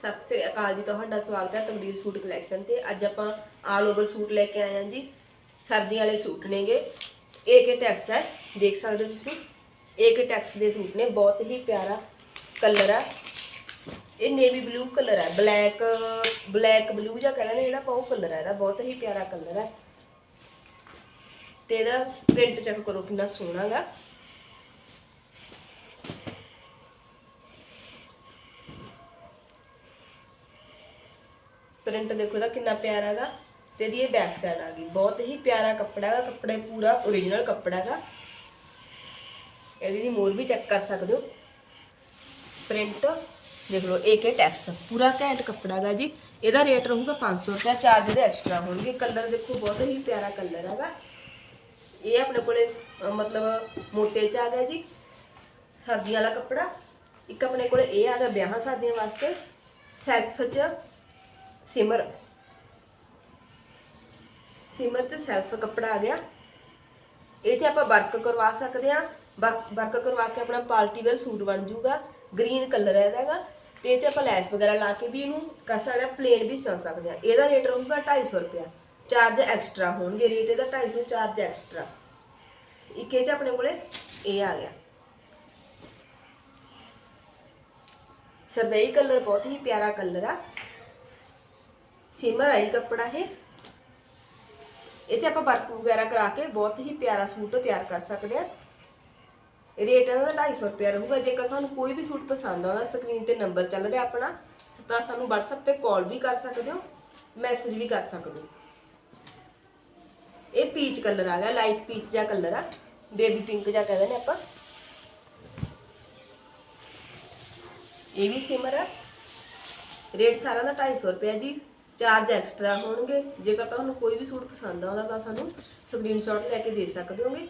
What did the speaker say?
ਸਤਿ ਸ੍ਰੀ ਅਕਾਲ ਜੀ, ਤੁਹਾਡਾ ਸਵਾਗਤ ਹੈ ਤਕਦੀਰ ਸੂਟ ਕਲੈਕਸ਼ਨ ਤੇ। ਅੱਜ ਆਪਾਂ ਆਲ ਓਵਰ ਸੂਟ ਲੈ ਕੇ ਆਏ ਹਾਂ ਜੀ। ਸਰਦੀ ਵਾਲੇ ਸੂਟ ਨੇਗੇ। ਇਹ ਏਕੇ ਟੈਕਸ ਹੈ, ਦੇਖ ਸਕਦੇ ਹੋ ਤੁਸੀਂ। ਇਹ ਏਕੇ ਟੈਕਸ ਦੇ ਸੂਟ ਨੇ, ਬਹੁਤ ਹੀ ਪਿਆਰਾ ਕਲਰ ਆ। ਇਹ ਨੇਵੀ ਬਲੂ ਕਲਰ ਹੈ ਬਲੈਕ ਬਲੈਕ ਬਲੂ ਜਾਂ ਕਹਿੰਦੇ ਨੇ ਜਿਹੜਾ ਆਪਾਂ ਉਹ ਕਲਰ ਹੈ ਇਹਦਾ। ਬਹੁਤ ਹੀ ਪਿਆਰਾ ਕਲਰ ਹੈ ਤੇ ਇਹਦਾ ਪ੍ਰਿੰਟ ਚੈੱਕ ਕਰੋ ਕਿੰਨਾ ਸੋਹਣਾ ਗਾ ਪ੍ਰਿੰਟ ਦੇਖੋ ਇਹਦਾ ਕਿੰਨਾ ਪਿਆਰਾ ਹੈਗਾ ਤੇ ਇਹਦੀ ਇਹ ਬੈਕ ਸਾਈਡ ਆ ਗਈ। ਬਹੁਤ ਹੀ ਪਿਆਰਾ ਕੱਪੜਾ ਹੈਗਾ ਕੱਪੜਾ ਪੂਰਾ ਓਰੀਜਨਲ ਕੱਪੜਾ ਹੈਗਾ। ਇਹਦੀ ਦੀ ਮੋਰ ਵੀ ਚੈੱਕ ਕਰ ਸਕਦੇ ਹੋ। ਪ੍ਰਿੰਟ ਦੇਖ ਲਓ ਏਕੇ ਟੈਕਸ ਪੂਰਾ ਘੈਂਟ ਕੱਪੜਾ ਹੈਗਾ ਜੀ। ਇਹਦਾ ਰੇਟ ਰਹੂਗਾ 500 ਰੁਪਏ ਚਾਰਜ ਦੇ ਐਕਸਟਰਾ ਹੋਣਗੇ। ਕਲਰ ਦੇਖੋ ਬਹੁਤ ਹੀ ਪਿਆਰਾ ਕਲਰ ਹੈਗਾ। ਇਹ ਆਪਣੇ ਕੋਲੇ ਅਹ, ਮਤਲਬ ਮੋਟੇ ਚ ਆ ਗਿਆ ਜੀ। ਸਰਦੀਆਂ ਵਾਲਾ ਕੱਪੜਾ। ਇੱਕ ਆਪਣੇ ਕੋਲੇ ਇਹ ਆ ਗਿਆ ਵਿਆਹਾਂ ਸ਼ਾਦੀਆਂ ਵਾਸਤੇ। ਸੈਲਫ ਚ ਸਿਮਰ। ਸਿਮਰ ਚ ਸੈਲਫ ਕੱਪੜਾ ਆ ਗਿਆ। ਇਹ ਤੇ ਆਪਾਂ ਵਰਕ ਕਰਵਾ ਸਕਦੇ ਆ ਵਰਕ ਕਰਵਾ ਕੇ ਆਪਣਾ ਪਾਰਟੀ ਵੇਅਰ ਸੂਟ ਬਣ ਜਾਊਗਾ ਗ੍ਰੀਨ ਕਲਰ ਹੈ ਇਹਦਾਗਾ ਤੇ ਇਹ ਤੇ ਆਪਾਂ ਲੈਸ ਵਗੈਰਾ ਲਾ ਕੇ ਵੀ ਇਹਨੂੰ ਕਰ ਸਕਦੇ ਆ ਪਲੇਨ ਵੀ ਸਿਉਂ ਸਕਦੇ ਆ ਇਹਦਾ ਰੇਟ ਰਹੂਗਾ 250 ਰੁਪਿਆ ਚਾਰਜ ਐਕਸਟਰਾ ਹੋਣਗੇ। ਰੇਟ ਇਹਦਾ 250 ਚਾਰਜ ਐਕਸਟਰਾ ਇੱਕ ਇਹ ਚ ਆਪਣੇ ਕੋਲੇ ਇਹ ਆ ਗਿਆ। ਸਰਦਈ ਕਲਰ ਬਹੁਤ ਹੀ ਪਿਆਰਾ ਕਲਰ ਆ। ਸਿਮਰ ਆਈ ਕੱਪੜਾ ਇਹ। ਇਹ ਤੇ ਆਪਾਂ ਵਰਕ ਵਗੈਰਾ ਕਰਾ ਕੇ ਬਹੁਤ ਹੀ ਪਿਆਰਾ ਸੂਟ ਤਿਆਰ ਕਰ ਸਕਦੇ ਆ ਰੇਟ ਇਹਨਾਂ ਇਹਦਾ 250 ਰੁਪਏ ਰਹੂਗਾ। ਜੇਕਰ ਤੁਹਾਨੂੰ ਕੋਈ ਵੀ ਸੂਟ ਪਸੰਦ ਆਉਂਦਾ, ਸਕਰੀਨ ਤੇ ਨੰਬਰ ਚੱਲ ਰਿਹਾ ਆਪਣਾ, ਤਾਂ ਸਾਨੂੰ WhatsApp ਤੇ ਕਾਲ ਵੀ ਕਰ ਸਕਦੇ ਹੋ ਮੈਸੇਜ ਵੀ ਕਰ ਸਕਦੇ ਹੋ। ਇਹ ਪੀਚ ਕਲਰ ਆ ਗਿਆ ਲਾਈਟ ਪੀਚ ਜਿਹਾ ਕਲਰ ਆ ਬੇਬੀ ਪਿੰਕ ਜਿਹਾ ਕਹਿੰਦੇ ਨੇ ਆਪਾਂ। ਇਹ ਵੀ ਸਿਮਰ ਆ। ਰੇਟ ਸਾਰਾ ਦਾ 250 ਰੁਪਏ ਜੀ। ਚਾਰਜ ਐਕਸਟਰਾ ਹੋਣਗੇ। ਜੇਕਰ ਤੁਹਾਨੂੰ ਕੋਈ ਵੀ ਸੂਟ ਪਸੰਦ ਆਉਂਦਾ ਤਾਂ ਸਾਨੂੰ ਸਕਰੀਨਸ਼ਾਟ ਲੈ ਕੇ ਦੇ ਸਕਦੇ ਹੋਗੇ।